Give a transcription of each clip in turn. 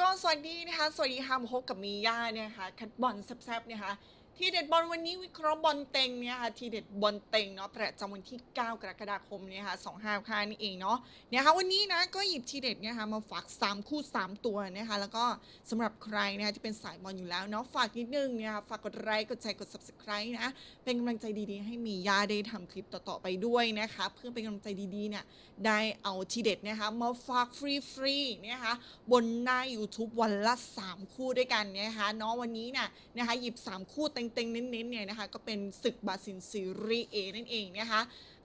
ก็สวัสดีนะคะ สวัสดีค่ะมาพบกับมีย่าเนี่ยค่ะคัดบอลแซ่บๆเนี่ยค่ะ ทีเด็ดบอลวันนี้วิเคราะห์บอลเต็งเนี่ยค่ะทีเด็ดบอลเต็งเนาะประจำวันที่ 9 กรกฎาคมเนี่ยค่ะ2565นี่เองเนาะเนี่ยค่ะวันนี้นะก็หยิบทีเด็ดเนี่ยค่ะมาฝาก 3 คู่ 3 ตัวนะคะแล้วก็สำหรับใครนะคะที่เป็นสายบอลอยู่แล้วเนาะฝากนิดนึงเนี่ยค่ะฝากกดไลค์กดแชร์กด subscribe นะเป็นกำลังใจดีๆ ให้มียาได้ทำคลิปต่อๆไปด้วยนะคะเพื่อเป็นกำลังใจดีๆเนี่ยได้เอาทีเด็ดนะคะมาฝากฟรีๆนะคะบนหน้า YouTube วันละ 3 คู่ด้วยกันนะคะเนาะวันนี้เนี่ยนะคะหยิบ 3 คู่เต็งๆ เน้นๆเนี่ยนะคะก็เป็นศึกบาซินซีรีเอนั่นเองนะคะ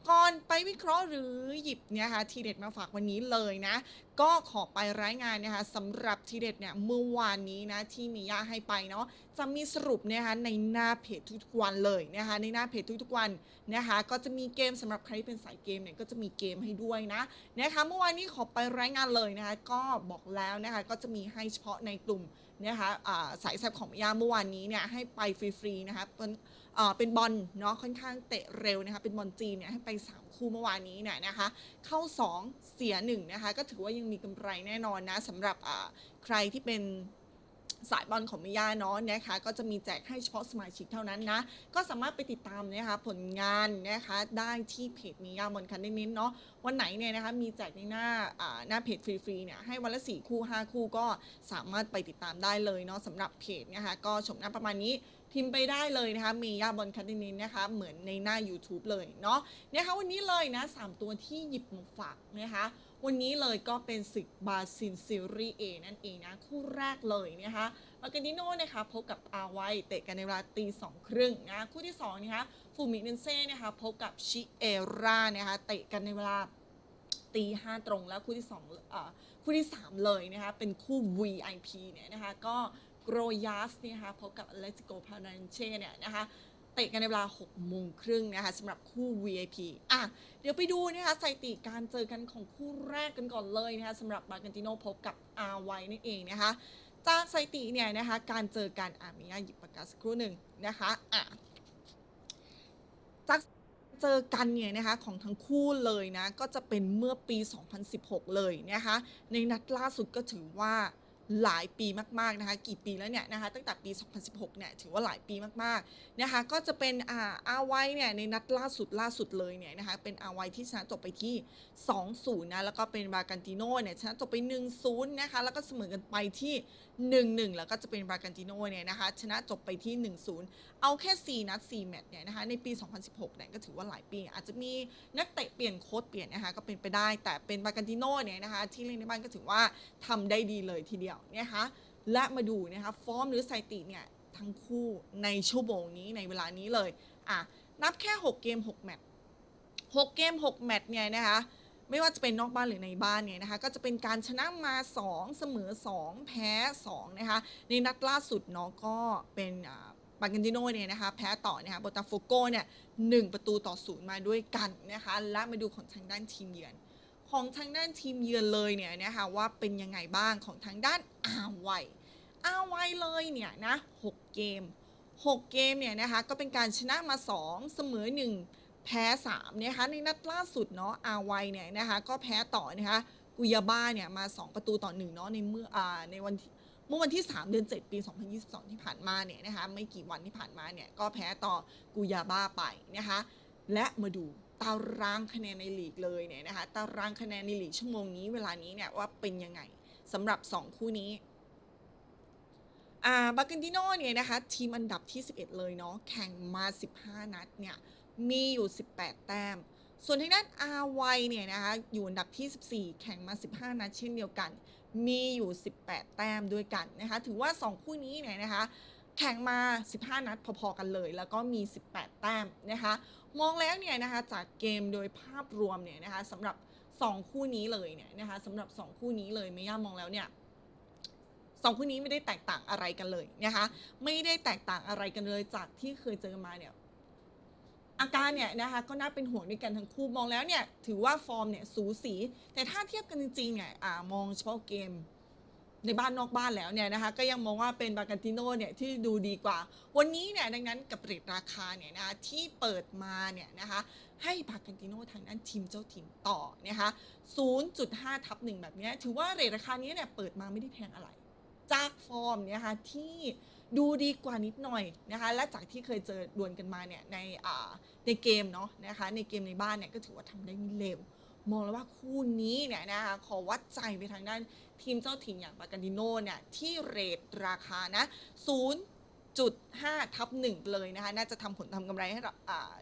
ก่อนไปวิเคราะห์หรือหยิบเนี่ยค่ะทีเด็ดมาฝากวันนี้เลยนะก็ขอไปรายงานนะคะสำหรับทีเด็ดเนี่ยเมื่อวานนี้นะที่มีย่าให้ไปเนาะจะมีสรุปนะคะในหน้าเพจทุกๆวันเลยนะคะในหน้าเพจทุกๆวันนะคะก็จะมีเกมสำหรับใครที่เป็นสายเกมเนี่ยก็จะมีเกมให้ด้วยนะนะคะเมื่อวานนี้ขอไปรายงานเลยนะคะก็บอกแล้วนะคะก็จะมีให้เฉพาะในกลุ่มนะคะสายแซบของย่าเมื่อวานนี้เนี่ยให้ไปฟรีๆนะคะเป็นเป็นบอลเนาะค่อนข้างเตะเร็วนะคะเป็นบอลจีนเนี่ยให้ไปสามคู่เมื่อวานนี้เนี่ยนะคะเข้า 2 เสีย1นะคะก็ถือว่ายังมีกำไรแน่นอนนะสำหรับใครที่เป็นสายบอลของมิยาเนาะนะคะก็จะมีแจกให้เฉพาะสมาชิกเท่านั้นนะ ก็สามารถไปติดตามนะคะผลงานนะคะได้ที่เพจมิยาบอลคันเน้นเนาะวันไหนเนี่ยนะคะมีแจกในหน้าหน้าเพจฟรีๆเนี่ยให้วันละ 4 คู่ 5 คู่ก็สามารถไปติดตามได้เลยเนาะสำหรับเพจนะคะก็ชมหน้าประมาณนี้พิมพ์ไปได้เลยนะคะมียาบอลคันเน้นนะคะเหมือนในหน้า YouTube เลยเนาะนะคะวันนี้เลยนะ 3 ตัวที่หยิบมาฝากนะคะ วันนี้เลยก็เป็นศึกบาซินซีรีเอนั่นเองนะ คู่แรกเลยนะคะมาเกดิโนนะคะพบกับอาไวเตะกันในเวลาตีสองครึ่งนะคู่ที่2นะคะฟูมิเนเซ่นะคะพบกับชิเอรานะคะเตะกันในเวลาตีห้าตรงแล้วคู่ที่2อ่าคู่ที่ 3 เลยนะคะเป็นคู่ VIP เนี่ยนะคะก็โกรยัสเนี่ยนะคะพบกับเลติโกพานันเช่เนี่ยนะคะ เตะกันในเวลา6โมงครึ่งนะคะสำหรับคู่ VIP อะเดี๋ยวไปดูนะคะสถิติการเจอกันของคู่แรกกันก่อนเลยนะคะสำหรับบากันติโนพบกับอาไวนั่นเองนะคะจากสถิติเนี่ยนะคะการเจอกันอะมีอะหยิบปากกาสักครู่หนึ่งนะคะอะจากเจอกันเนี่ยนะคะของทั้งคู่เลยนะก็จะเป็นเมื่อปี 2016 เลยนะคะในนัดล่าสุดก็ถือว่า หลายปีมากๆนะคะกี่ปีแล้วเนี่ยนะคะตั้งแต่ปี 2016 เนี่ยถือว่าหลายปีมากๆนะคะก็จะเป็นอ่าอาไวเนี่ยในนัดล่าสุดล่าสุดเลยเนี่ยนะคะเป็นอาไวที่ชนะจบไปที่ 2-0 นะแล้วก็เป็นบากันติโน่เนี่ยชนะจบไป 1-0 นะคะแล้วก็เสมอกันไปที่ 1-1 แล้วก็จะเป็นบากันติโน่เนี่ยนะคะชนะจบไปที่ 1-0 เอาแค่ 4 นัด 4 แมตช์เนี่ยนะคะในปี 2016 เนี่ยก็ถือว่าหลายปี อาจจะมีนักเตะเปลี่ยนโค้ชเปลี่ยนนะคะก็เป็นไปได้แต่เป็นบากันติโน่เนี่ยนะคะที่เล่นในบ้านก็ถือว่าทำได้ดีเลยทีเดียวนะคะและมาดูนะคะฟอร์มหรือสถิติเนี่ยทั้งคู่ในชั่วโมงนี้ในเวลานี้เลยอะนับแค่ 6 เกม 6 แมตช์6เกม 6 แมตช์เนี่ยนะคะไม่ว่าจะเป็นนอกบ้านหรือในบ้านเนี่ยนะคะก็จะเป็นการชนะมา 2 เสมอ 2 แพ้2นะคะในนัดล่าสุดเนาะก็เป็นอ่ากันติโนเนี่ยนะคะแพ้ต่อนะคะโบตาโฟโกเนี่ยหนึ่งประตูต่อศูนย์มาด้วยกันนะคะและมาดูของทางด้านทีมเยือน ของทางด้านทีมเยือนเลยเนี่ยนะคะว่าเป็นยังไงบ้างของทางด้านอาไวอาไวเลยเนี่ยนะ6เกม 6 เกมเนี่ยนะคะก็เป็นการชนะมา 2 เสมอ 1 แพ้3นะคะในนัดล่าสุดเนาะอาไวเนี่ยนะคะก็แพ้ต่อนะคะกุยาบ้าเนี่ยมา 2 ประตูต่อ1เนาะในเมื่ออ่าในวันเมื่อวันที่ 3 เดือน 7 ปี 2022 ที่ผ่านมาเนี่ยนะคะไม่กี่วันที่ผ่านมาเนี่ยก็แพ้ต่อกูยาบ้าไปนะคะและมาดู ตารางคะแนนในลีกเลยเนี่ยนะคะตารางคะแนนในลีกชั่วโมงนี้เวลานี้เนี่ยว่าเป็นยังไงสำหรับ 2 คู่นี้อ่าบากันติโนเนี่ยนะคะทีมอันดับที่ 11 เลยเนาะแข่งมา 15 นัดเนี่ยมีอยู่ 18 แต้ม ส่วนทางด้านอาไวเนี่ยนะคะอยู่อันดับที่ 14 แข่งมา 15 นัดเช่นเดียวกัน มีอยู่ 18 แต้มด้วยกันนะคะถือว่า 2 คู่นี้เนี่ยนะคะแข่งมา 15 นัดพอๆกันเลย แล้วก็มี 18 แต้มนะคะ มองแล้วเนี่ยนะคะจากเกมโดยภาพรวมเนี่ยนะคะสำหรับ 2 คู่นี้เลยเนี่ยนะคะสำหรับ 2 คู่นี้เลยไม่ย่ามองแล้วเนี่ยสองคู่นี้ไม่ได้แตกต่างอะไรกันเลยนะคะไม่ได้แตกต่างอะไรกันเลยจากที่เคยเจอมาเนี่ยอาการเนี่ยนะคะก็น่าเป็นห่วงด้วยกันทั้งคู่มองแล้วเนี่ยถือว่าฟอร์มเนี่ยสูสี แต่ถ้าเทียบกันจริงๆเนี่ยอ่ามองเฉพาะเกม ในบ้านนอกบ้านแล้วเนี่ยนะคะก็ยังมองว่าเป็นบากันติโนเนี่ยที่ดูดีกว่า วันนี้เนี่ยดังนั้นกับเรทราคาเนี่ยนะคะที่เปิดมาเนี่ยนะคะให้บากันติโนทางด้านทีมเจ้าถิ่นต่อนะคะ0.5ทับหนึ่งแบบนี้ถือว่าเรทราคานี้เนี่ยเปิดมาไม่ได้แพงอะไร จากฟอร์มเนี่ยค่ะที่ดูดีกว่านิดหน่อยนะคะและจากที่เคยเจอดวลกันมาเนี่ยในในเกมเนาะนะคะในเกมในบ้านเนี่ยก็ถือว่าทำได้ไม่เลว มองแล้วว่าคู่นี้เนี่ยนะคะขอวัดใจไปทางด้านทีมเจ้าถิ่นอย่างบากันดิโนเนี่ยที่เรทราคานะ0.5ทับ1เลยนะคะ น่าจะทำผลทำกำไรให้เรา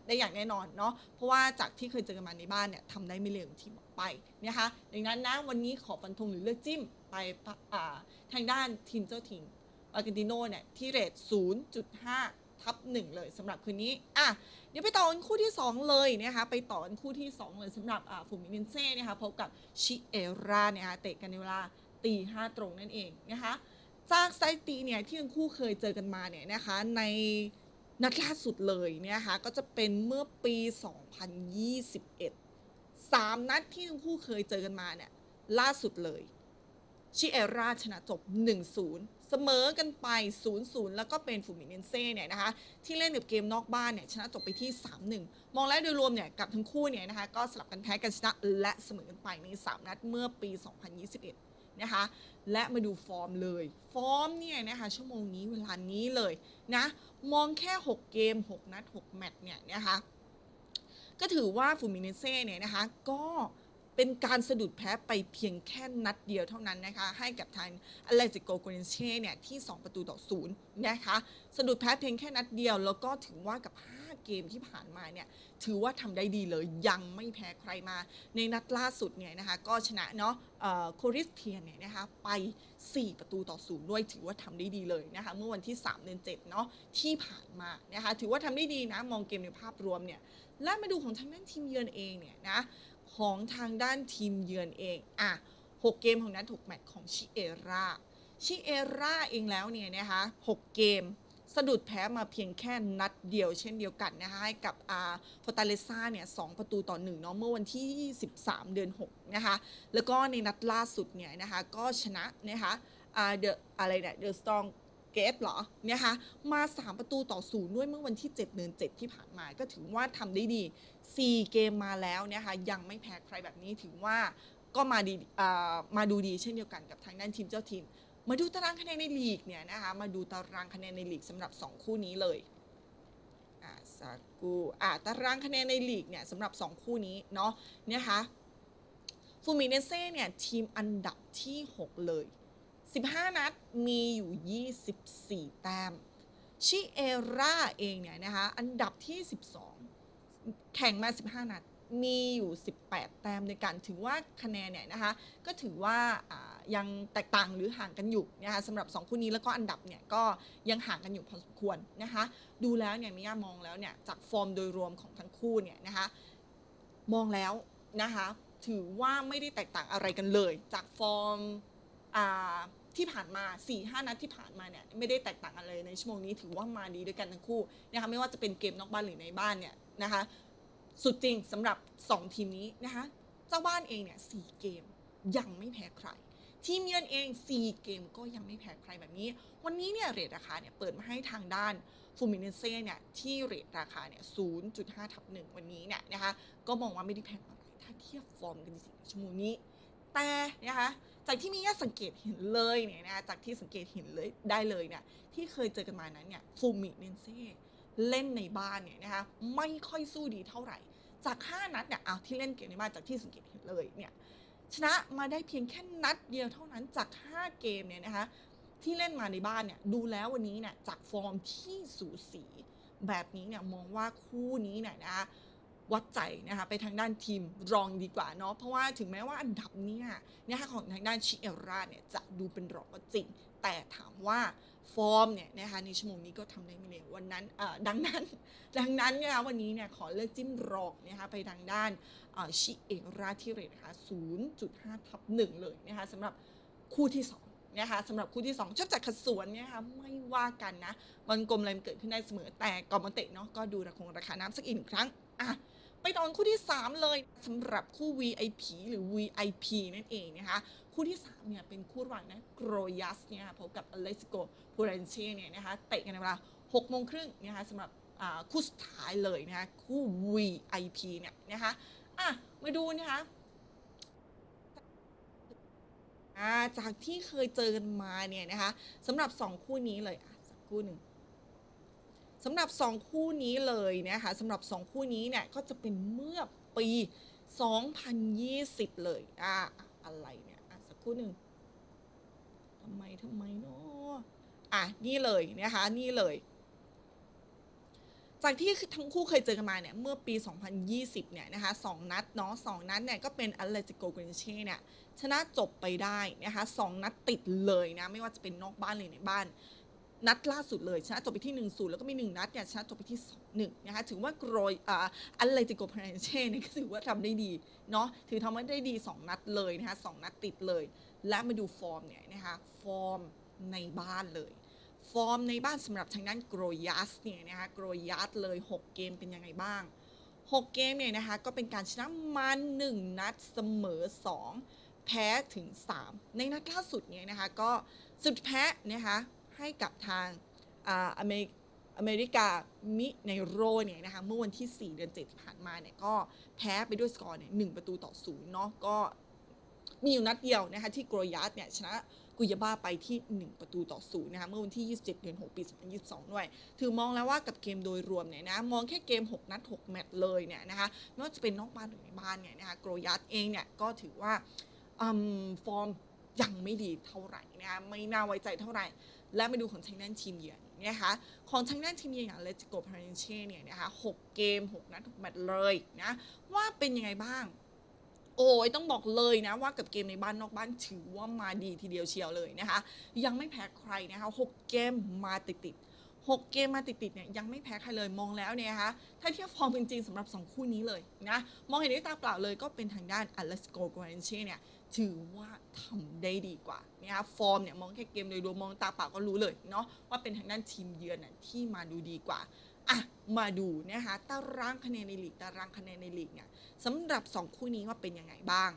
ได้อย่างแน่นอนเนาะ เพราะว่าจากที่เคยเจอกันมาในบ้านเนี่ยทำได้ไม่เร็วที่บอกไปนะคะ ดังนั้นนะวันนี้ขอฟันธงหรือเลือกจิ้มไปทางด้านทีมเจ้าถิ่นอาร์เจนติโนเนี่ยที่เรท0.5 ทับ1เลยสำหรับคืนนี้อะเดี๋ยวไปต่อกันคู่ที่ 2 เลยนะคะไปต่อกันคู่ที่ 2 เลยสำหรับฟูมินินเซ่นะคะพบกับชิเอราเนี่ยคะเตะกันในเวลาตีห้าตรงนั่นเองนะคะจากสถิติเนี่ยที่ทั้งคู่เคยเจอกันมาเนี่ยนะคะในนัดล่าสุดเลยเนี่ยนะคะก็จะเป็นเมื่อปี 2021 3 นัดที่ทั้งคู่เคยเจอกันมาเนี่ยล่าสุดเลย ชิเอราชนะจบ 1-0 เสมอกันไป 0-0 แล้วก็เป็นฟูมิเนนเซ่เนี่ยนะคะที่เล่นกับเกมนอกบ้านเนี่ยชนะจบไปที่ 3-1 มองแล้วโดยรวมเนี่ยกับทั้งคู่เนี่ยนะคะก็สลับกันแพ้กันชนะและเสมอกันไปใน 3 นัดเมื่อปี 2021 นะคะ และมาดูฟอร์มเลย ฟอร์มเนี่ยนะคะชั่วโมงนี้เวลานี้เลยนะมองแค่ 6 เกม 6 นัด 6 แมตช์เนี่ยนะคะก็ถือว่าฟูมิเนเซ่เนี่ยนะคะก็ เป็นการสะดุดแพ้ไปเพียงแค่นัดเดียวเท่านั้นนะคะให้กับทางอเลจิโกโกเนเช่เนี่ยที่ 2 ประตูต่อศูนย์นะคะสะดุดแพ้เพียงแค่นัดเดียว แล้วก็ถือว่ากับ 5 เกมที่ผ่านมาเนี่ยถือว่าทำได้ดีเลยยังไม่แพ้ใครมา ในนัดล่าสุดเนี่ยนะคะก็ชนะเนาะโคริสเทียนเนี่ยนะคะไป 4 ประตูต่อศูนย์ด้วยถือว่าทำได้ดีเลยนะคะเมื่อวันที่ 3 เดือน7เนาะที่ผ่านมานะคะถือว่าทำได้ดีนะมองเกมในภาพรวมเนี่ยและมาดูของทางด้านทีมเยือนเองเนี่ยนะ ของทางด้านทีมเยือนเองอะ6เกมของนั้นถูกแมตช์ของชิเอราชิเอราเองแล้วเนี่ยนะคะ6เกมสะดุดแพ้มาเพียงแค่นัดเดียวเช่นเดียวกันนะคะให้กับอาฟอตาเลซ่าเนี่ยสประตูต่อหนึ่งเนาะเมื่อวันที่ 13 เดือน 6 นะคะ แล้วก็ในนัดล่าสุดเนี่ยนะคะ ก็ชนะนะคะอ่าเดอะอะไรเนี่ยเดอะสตอง เกตเหรอเนี่ยคะมา 3 ประตูต่อศูนย์ด้วยเมื่อวันที่ 7 เดือน 7 ที่ผ่านมา ก็ถือว่าทำได้ดี 4 เกมมาแล้วเนี่ยค่ะยังไม่แพ้ใครแบบนี้ถือว่าก็มาดีมาดูดีเช่นเดียวกันกับทางด้านทีมเจ้าทีม มาดูตารางคะแนนในลีกเนี่ยนะคะมาดูตารางคะแนนในลีกสำหรับ 2 คู่นี้เลยอ่าสากูอ่าตารางคะแนนในลีกเนี่ยสำหรับ 2 คู่นี้เนาะเนี่ยคะฟูมิเนเซ่เนี่ยทีมอันดับที่ 6 เลย 15 นัดมีอยู่ 24 แต้ม ชิเอร่าเองเนี่ยนะคะ อันดับที่ 12 แข่งมา 15 นัด มีอยู่ 18 แต้มในการถือว่าคะแนนเนี่ยนะคะ ก็ถือว่าอ่ายังแตกต่างหรือห่างกันอยู่นะคะสำหรับ 2 คู่นี้แล้วก็อันดับเนี่ยก็ยังห่างกันอยู่พอสมควรนะคะ ดูแล้วเนี่ยมิยามองแล้วเนี่ยจากฟอร์มโดยรวมของทั้งคู่เนี่ยนะคะมองแล้วนะคะถือว่าไม่ได้แตกต่างอะไรกันเลย จากฟอร์มอ่า ที่ผ่านมา4 5นัดที่ผ่านมาเนี่ยไม่ได้แตกต่างกันเลยในชั่วโมงนี้ถือว่ามาดีด้วยกันทั้งคู่นะคะไม่ว่าจะเป็นเกมนอกบ้านหรือในบ้านเนี่ยนะคะสุดจริงสำหรับ 2 ทีมนี้นะคะเจ้าบ้านเองเนี่ยสเกมยังไม่แพ้ใคร ทีมเยือนเอง 4 เกมก็ยังไม่แพ้ใครแบบนี้ วันนี้เนี่ยเรทราคาเนี่ยเปิดมาให้ทางด้านฟูมิเนเซ่เนี่ยที่เรทราคาเนี่ย0.5 ทับ1วันนี้เนี่ยนะคะก็มองว่าไม่ได้แพงอะไรถ้าเทียบฟอร์มกันจริงๆชั่วโมงนี้แต่นะคะ จากที่มีญาติสังเกตเห็นเลยเนี่ยนะจากที่สังเกตเห็นเลยได้เลยเนี่ยที่เคยเจอกันมานั้นเนี่ยฟูมิเนเซ่เล่นในบ้านเนี่ยนะคะไม่ค่อยสู้ดีเท่าไหร่ จาก 5 นัดเนี่ยเอาที่เล่นเกมในบ้านจากที่สังเกตเห็นเลยเนี่ยชนะมาได้เพียงแค่นัดเดียวเท่านั้นจาก 5 เกมเนี่ยนะคะที่เล่นมาในบ้านเนี่ยดูแล้ววันนี้เนี่ยจากฟอร์มที่สูสีแบบนี้เนี่ยมองว่าคู่นี้เนี่ยนะคะ วัดใจนะคะไปทางด้านทีมรองดีกว่าเนาะเพราะว่าถึงแม้ว่าอันดับเนี่ยนะคะของทางด้านชิเอราเนี่ยจะดูเป็นรองก็จริง แต่ถามว่าฟอร์มเนี่ยนะคะในชั่วโมงนี้ก็ทำได้ไม่เลววันนั้นเอ่อดังนั้นดังนั้นนี่ยวันนี้เนี่ยขอเลือกจิ้มรองนะคะไปทางด้านชิเอราที่เรทนะคะ0.5ทับ1เลยนะคะสำหรับคู่ที่ 2นะคะสำหรับคู่ที่ 2ชอบจากขสวนเนี่ยนะคะไม่ว่ากันนะบอลกลมอะไรมันเกิดขึ้นได้เสมอแต่กอมเตะเนาะก็ดูราคงราคาน้ำสักอีกหนึ่งครั้งอะ ไปตอนคู่ที่ 3 เลยสำหรับคู่ VIP หรือ VIP นั่นเองนะคะ คู่ที่ 3 เนี่ย เป็นคู่ระหว่างนะโกรยัสเนี่ยค่ะพบกับอเลสโกพูเรนเช่เนี่ยนะคะเตะกันในเวลา6โมงครึ่งนะคะสำหรับคู่สุดท้ายเลยนะคะคู่ VIP เนี่ยนะคะอะมาดูนะคะจากที่เคยเจอกันมาเนี่ยนะคะสำหรับ 2 คู่นี้เลยอะสักคู่หนึ่ง สำหรับ 2 คู่นี้เลยนะคะสำหรับ 2 คู่นี้เนี่ยก็จะเป็นเมื่อปี 2020 เลยอะอะไรเนี่ยอะสักคู่หนึ่งทำไมทำไมเนาะอะนี่เลยนะคะนี่เลยจากที่ทั้งคู่เคยเจอกันมาเนี่ยเมื่อปี 2020 เนี่ยนะคะสองนัดเนาะสองนัดเนี่ยก็เป็นอเลติโกกร n เช่เนี่ยชนะจบไปได้นะคะสองนัดติดเลยนะ ไม่ว่าจะเป็นนอกบ้านหรือในบ้าน นัดล่าสุดเลยชนะจบไปที่1 0แล้วก็มี 1 นัดเนี่ยชนะจบไปที่2 1นะคะถือว่าโกรยอ่าอ t เลติโกกร n เช่เนี่ยก็ถือว่าทำได้ดีเนาะถือทำได้ดี 2 นัดเลยนะคะสองนัดติดเลย และมาดูฟอร์มเนี่ยนะคะฟอร์มในบ้านเลย ฟอร์มในบ้านสำหรับทางด้านโกรยัสเนี่ยนะคะโกรยัสเลย 6 เกมเป็นยังไงบ้าง 6 เกมเนี่ยนะคะก็เป็นการชนะมัน1นัดเสมอ 2 แพ้ถึง 3 ในนัดล่าสุดเนี่ยนะคะก็สุดแพ้นะคะ ให้กับทางอเมริอเมริกามิในโรเนี่ยนะคะเมื่อวันที่ 4 เดือน7ที่ผ่านมาเนี่ยก็แพ้ไปด้วยสกอร์เนี่ยหประตูต่อศูนย์เนาะก็มีอยู่นัดเดียวนะคะที่โกรยัสเนี่ยชนะกุยาบ้าไปที่ 1 ประตูต่อศูนย์นะคะเมื่อวันที่ 27 เดือน 6 ปี 2022 ด้วย ถือมองแล้วว่ากับเกมโดยรวมเนี่ยนะมองแค่เกม 6 นัด 6 แมตช์เลยเนี่ยนะคะไม่ว่าจะเป็นนอกบ้านหรือในบ้านเนี่ยนะคะโกรยัสเองเนี่ยก็ถือว่าอืมฟอร์ม ยังไม่ดีเท่าไหร่นะคะไม่น่าไว้ใจเท่าไหร่ และมาดูของทางด้านทีมเยือนนะคะของทางด้านทีมเยือนอย่างเลติโกพาริเช่เนี่ยนะคะ6เกม 6 นัด6แมตช์เลยนะว่าเป็นยังไงบ้างโอ้ยต้องบอกเลยนะว่ากับเกมในบ้านนอกบ้านถือว่ามาดีทีเดียวเชียวเลยนะคะ ยังไม่แพ้ใครนะคะ6เกมมาติดติดๆ6เกมมาติดติดๆเนี่ยยังไม่แพ้ใครเลยมองแล้วเนี่ยนะคะถ้าเทียบฟอร์มจริงๆสำหรับ 2 คู่นี้เลยนะมองเห็นด้วยตาเปล่าเลยก็เป็นทางด้านอเลสโกโกเรนเช่เนี่ย ถือว่าทำได้ดีกว่านะคะฟอร์มเนี่ยมองแค่เกมโดยรวมมองตาเปล่าก็รู้เลยเนาะว่าเป็นทางด้านทีมเยือนน่ะที่มาดูดีกว่าอะมาดูนะคะตารางคะแนนในลีกตารางคะแนนในลีกเนี่ยสำหรับ 2 คู่นี้ว่าเป็นยังไงบ้าง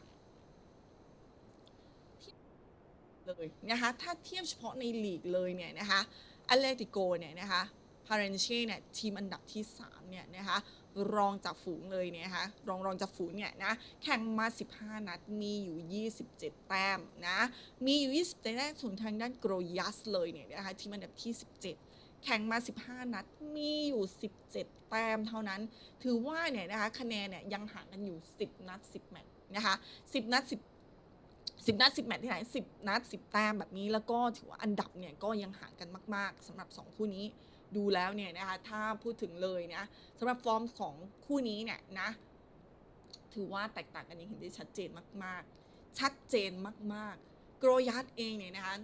เลยนะคะถ้าเทียบเฉพาะในลีกเลยเนี่ยนะคะอเลติโกเนี่ยนะคะพาเรนเช่เนี่ยทีมอันดับที่ 3 เนี่ยนะคะ รองจากฝูงเลยเนี่ยคะรองรองจากฝูงเนี่ยนะแข่งมา 15 นัดมีอยู่ 27 แต้มนะมีอยู่ 27 แต้มส่วนทางด้านโกรยัสเลยเนี่ยนะคะทีมอันดับที่ 17แข่งมา 15 นัด มีอยู่ 17 แต้มเท่านั้น ถือว่าเนี่ยนะคะ คะแนนเนี่ยยังห่างกันอยู่ 10 นัด 10 แมตช์นะคะ 10 นัด 10สิบนัดสิบแมตช์ที่ไหนสิบนัดสิบแต้มแบบนี้ แล้วก็ถือว่าอันดับเนี่ยก็ยังห่างกันมาก ๆสำหรับ 2 คู่นี้ ดูแล้วเนี่ยนะคะถ้าพูดถึงเลยนะสำหรับฟอร์มของคู่นี้เนี่ยนะถือว่าแตกต่างกันอย่างเห็นได้ชัดเจนมากๆ ชัดเจนมากๆ โกรยัสเองเนี่ยนะคะ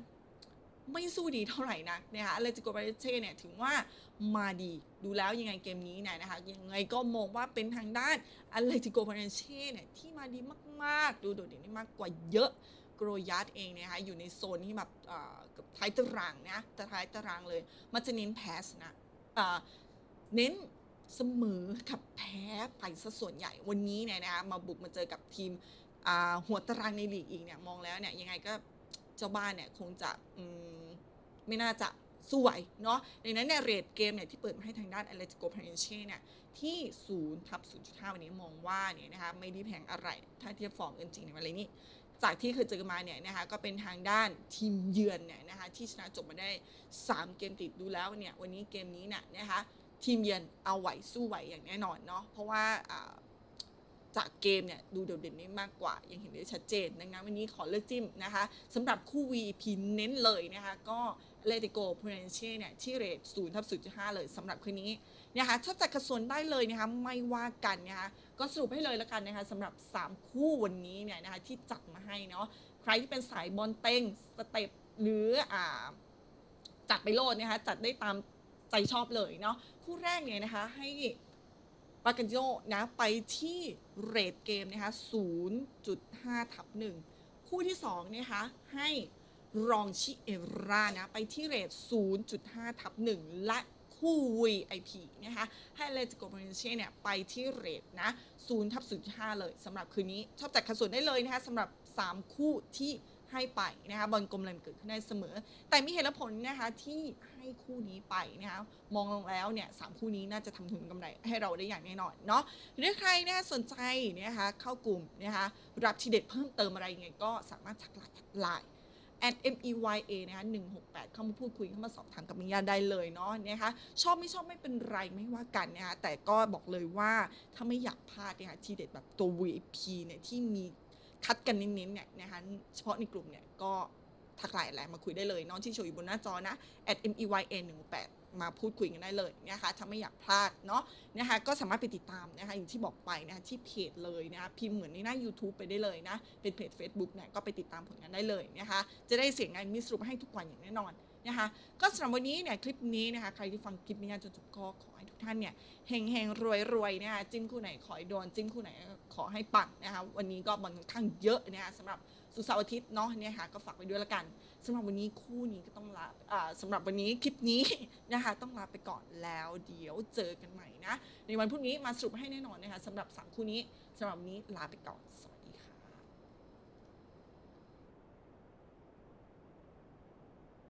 ไม่สู้ดีเท่าไหร่นักนะคะเลจิโกบาเช่เนี่ยถือว่ามาดีดูแล้วยังไงเกมนี้เนี่ยนะคะยังไงก็มองว่าเป็นทางด้านอเลติโกบาเช่เนี่ยที่มาดีมาก ๆ ดูโดดเด่นได้มากกว่าเยอะ โกรยัสเองเนี่ยนะคะอยู่ในโซนที่แบบเอ่อบท้ายตารางนะแต่ท้ายตารางเลย มันจะเน้นแพสนะเน้นเสมอกับแพ้ไปซะส่วนใหญ่วันนี้เนี่ยนะคะมาบุกมาเจอกับทีมหัวตารางในลีกอีกเนี่ยมองแล้วเนี่ยยังไงก็เจ้าบ้านเนี่ยคงจะมไม่น่าจะสู้ไหวเนาะดังนั้นเนี่ยเรทเกมเนี่ยที่เปิดมาให้ทางด้านอเลติโกพาเนเช่เนี่ยที่0ทับ0.5 วันนี้มองว่าเนี่ยนะคะไม่ได้แพงอะไร ถ้าเทียบฟอร์มกันจริงในวันนี้ จากที่เคยเจอมาเนี่ยนะคะก็เป็นทางด้านทีมเยือนเนี่ยนะคะที่ชนะจบมาได้ 3 เกมติดดูแล้วเนี่ยวันนี้เกมนี้เนี่ยนะคะทีมเยือนเอาไหวสู้ไหวอย่างแน่นอนเนาะเพราะว่า จากเกมเนี่ยดูโดดเด่นได้มากกว่า ยังเห็นได้ชัดเจน ดังนั้นวันนี้ขอเลือกจิ้มนะคะสำหรับคู่ VP เน้นเลยนะคะ ก็เลติโกพเรนเช่เนี่ยที่เรท0ทับ0.5เลยสำหรับคืนนี้นะคะถ้าจัดกระสนได้เลยนะคะไม่ว่ากันนะคะก็สรุปให้เลยแล้วกันนะคะสำหรับ 3 คู่วันนี้เนี่ยนะคะที่จัดมาให้เนาะใครที่เป็นสายบอลเต็งสเต็ปหรืออ่าจัดไปโลดนะคะจัดได้ตามใจชอบเลยเนาะคู่แรกเนี่ยนะคะให้ปากันโยนะไปที่ เรทเกมนะคะ0.5 ทับ1คู่ที่2นะคะให้รองชิเอรานะไปที่เรท0.5 ทับ1และคู่ VIP นะคะให้เลจิโกเบรนเช่เนี่ยไปที่เรทนะ0ทับ0.5 เลยสำหรับคืนนี้ชอบจัดขันส่วนได้เลยนะคะสำหรับ 3 คู่ที่ ให้ไปนะคะบอลกลมอะไรมันเกิดขึ้นได้เสมอ แต่มีเหตุและผลนะคะที่ให้คู่นี้ไปนะคะมองลงแล้วเนี่ยสามคู่นี้น่าจะทำทุนกำไรให้เราได้อย่างแน่นอนเนาะหรือใครนะคะสนใจนะคะเข้ากลุ่มนะคะรับทีเด็ดเพิ่มเติมอะไรยังไงก็สามารถทักไลน์แอดลน์ at m e y a นะคะ168 เข้ามาพูดคุยเข้ามาสอบถามกับมิยาได้เลยเนาะนะคะชอบไม่ชอบไม่เป็นไรไม่ว่ากันนะคะแต่ก็บอกเลยว่าถ้าไม่อยากพลาดนะคะทีเด็ดแบบตัว VIP เนี่ยที่มี คัดกันเน้นๆเนี่ยนะคะเฉพาะในกลุ่มเนี่ยก็ทักไลน์อะไรมาคุยได้เลยน้องที่โชว์อยู่บนหน้าจอนะ at m e y a 168มาพูดคุยกันได้เลยนะคะถ้าไม่อยากพลาดเนาะนะคะก็สามารถไปติดตามนะคะอย่างที่บอกไปนะคะที่เพจเลยนะคะพิมพ์เหมือนในหน้า YouTube ไปได้เลยนะ เป็นเพจ Facebook เนี่ยก็ไปติดตามผลงานได้เลยนะคะจะได้เสียงงานมีสรุปให้ทุกวันอย่างแน่นอน นะคะก็สำหรับวันนี้เนี่ยคลิปนี้นะคะใครที่ฟังคลิปนี้จนจบก็ขอให้ทุกท่านเนี่ยเฮงเฮงรวยรวยนะคะจิ้มคู่ไหนขอให้โดนจิ้มคู่ไหนขอให้ปังนะคะวันนี้ก็บอลค่อนข้างเยอะนะคะสำหรับสุดเสาร์อาทิตย์เนาะเนี่ยค่ะก็ฝากไว้ด้วยละกันสำหรับวันนี้คู่นี้ก็ต้องลาสำหรับวันนี้คลิปนี้นะคะต้องลาไปก่อนแล้วเดี๋ยวเจอกันใหม่นะในวันพรุ่งนี้มาสรุปให้แน่นอนนะคะสำหรับสามคู่นี้สำหรับวันนี้ลาไปก่อนส